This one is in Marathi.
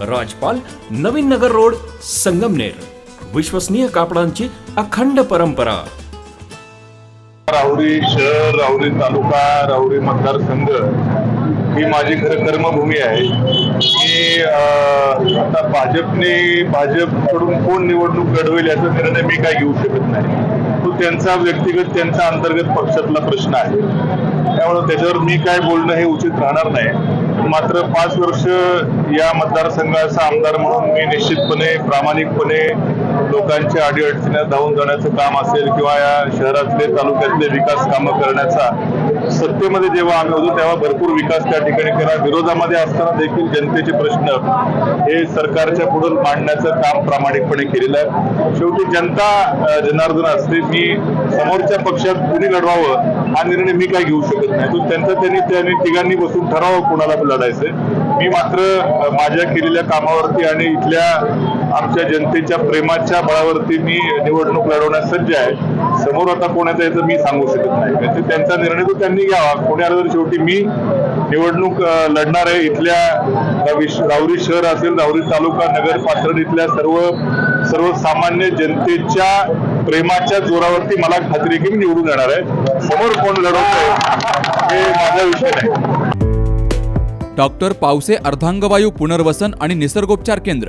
राजपाल नवीन नगर रोड संगमनेर. विश्वसनीय कापडांची अखंड परंपरा. राहुरी शहर राहुरी तालुका राहुरी मतदारसंघ ही माझी खरं कर्मभूमी आहे. की आता भाजपने भाजपकडून कोण निवडणूक घडवेल याचा निर्णय मी काय घेऊ शकत नाही. तो त्यांचा व्यक्तिगत त्यांचा अंतर्गत पक्षातला प्रश्न आहे. त्यामुळे त्याच्यावर मी काय बोलणं हे उचित राहणार नाही. मात्र पाच वर्ष या मतदारसंघाचा आमदार म्हणून मी निश्चितपणे प्रामाणिकपणे लोकांच्या अडीअडचणी धावून जाण्याचं काम असेल किंवा या शहरातले तालुक्यातले विकास कामं करण्याचा सत्तेमध्ये जेव्हा आम्ही होतो तेव्हा भरपूर विकास त्या ठिकाणी केला. विरोधामध्ये असताना देखील जनतेचे प्रश्न हे सरकारच्या पुढे मांडण्याचं काम प्रामाणिकपणे केलेलं आहे. शेवटी जनता जनार्दन असते. मी समोरच्या पक्षात कुणी लढवावं हा निर्णय मी काय घेऊ शकत नाही. तो त्यांचा त्यांनी त्यांनी तिघांनी बसून ठरावं कोणाला लढायचं मी मात्र माझ्या केलेल्या कामावरती आणि इथल्या आमच्या जनतेच्या प्रेमाच्या बळावरती मी निवडणूक लढवण्यास सज्ज आहे. समोर आता कोणाचा याचं मी सांगू शकत नाही. म्हणजे त्यांचा निर्णय तो त्यांनी घ्यावा. कोणी आलं तर शेवटी मी निवडणूक लढणार आहे. इथल्या अं, राहुरी शहर असेल राहुरी तालुका नगर पाथर्ड इथल्या सर्व सर्वसामान्य जनतेच्या प्रेमाच्या जोरावरती मला खात्री की मी निवडून येणार आहे. समोर कोण लढवत हे माझा विषय नाही. डॉक्टर पावसे अर्धांगवायू पुनर्वसन आणि निसर्गोपचार केंद्र.